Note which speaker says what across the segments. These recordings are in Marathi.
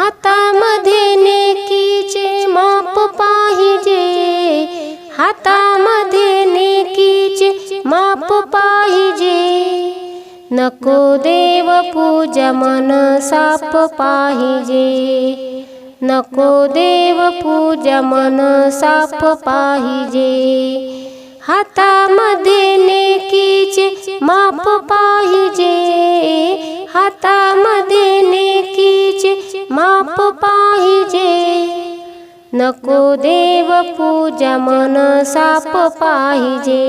Speaker 1: हातामध्ये नेकीचे माप पाहिजे. हातामध्ये नेकीचे माप पाहिजे. नको देव पूजा मन साप पाहिजे. नको देव पूजा मन साप पाहिजे. हातामध्ये माप पाहिजे. नको देव पूजा मन साप पाहिजे.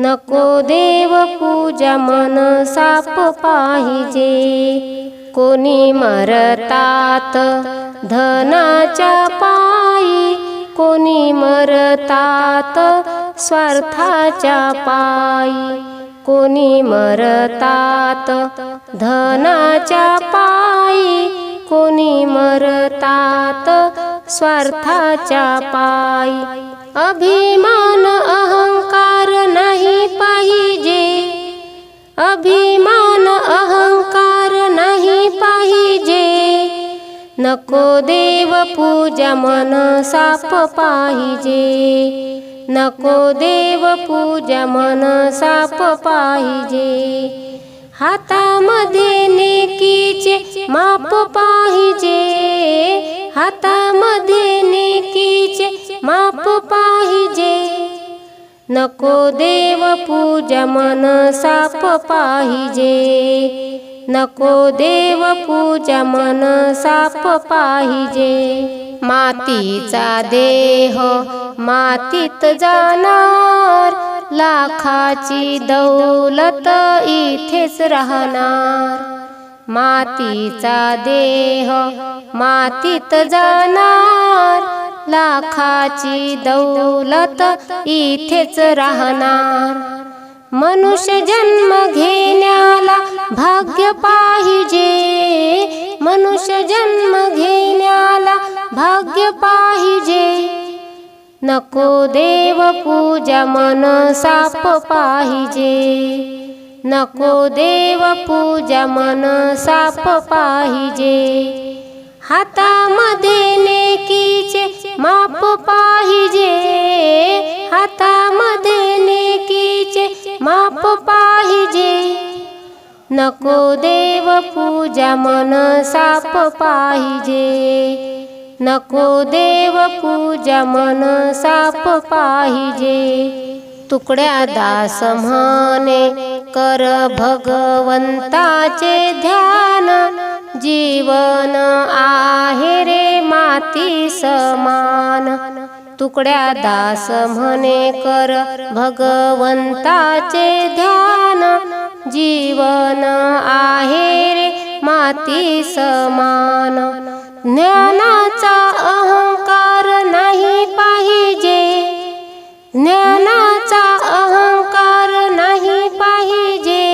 Speaker 1: नको देव पूजा मन साप पाहिजे. कोणी मरतात धनाच्या पायी कोणी मरतात स्वार्थाच्या पायी कोणी मरतात धनाच्या पायी कोणी मरतात? स्वार्थाच्या पायी. अभिमान अहंकार नाही पाहिजे. अभिमान अहंकार नाही पाहिजे. नको देव पूजा मन साप पाहिजे. नको देव पूजा मन साप पाहिजे. हातामध्ये नेकीचे माप पाहिजे. हातामध्ये नेकीचे माप पाहिजे. नको देव पूजा मन साप पाहिजे. नको देव पूजा मन साप पाहिजे. मातीचा देह मातीत जाणार. लाखाची दौलत इथेच राहणार. मातीचा देह मातीत जाणार. लाखाची दौलत इथेच राहणार. मनुष्य जन्म घेण्याला भाग्य पाहिजे. मनुष्य जन्म घेण्याला भाग्य पाहिजे. नको देव पूजा मन साप पाहिजे. नको देव पूजा मन साप पाहिजे. हातामध्ये नेकीचे माप पाहिजे. हातामध्ये नेकीचे माप पाहिजे. नको देव पूजा मन साप पाहिजे. नको देव पूजा मन साप पाहिजे. तुकड्या दास म्हणे कर भगवंताचे ध्यान. जीवन आहे रे माती समान. तुकड्या दास म्हणे कर भगवंताचे ध्यान. जीवन आहे रे माती समान. ज्ञानाचा अहंकार नाही पाहिजे. ज्ञानाचा अहंकार नाही पाहिजे.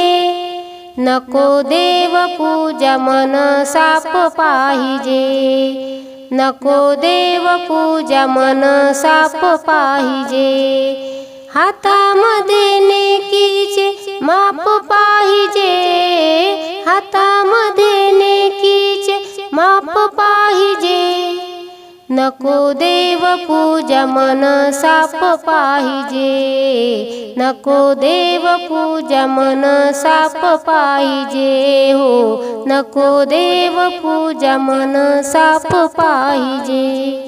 Speaker 1: नको देव पूजा मन साप पाहिजे. नको देव पूजा मन साप पाहिजे. हातामध्ये नेकीचे माप नको देव पूजा मन साप पाहिजे. नको देव पूजा मन साप पाहिजे हो. नको देव पूजा मन साप पाहिजे.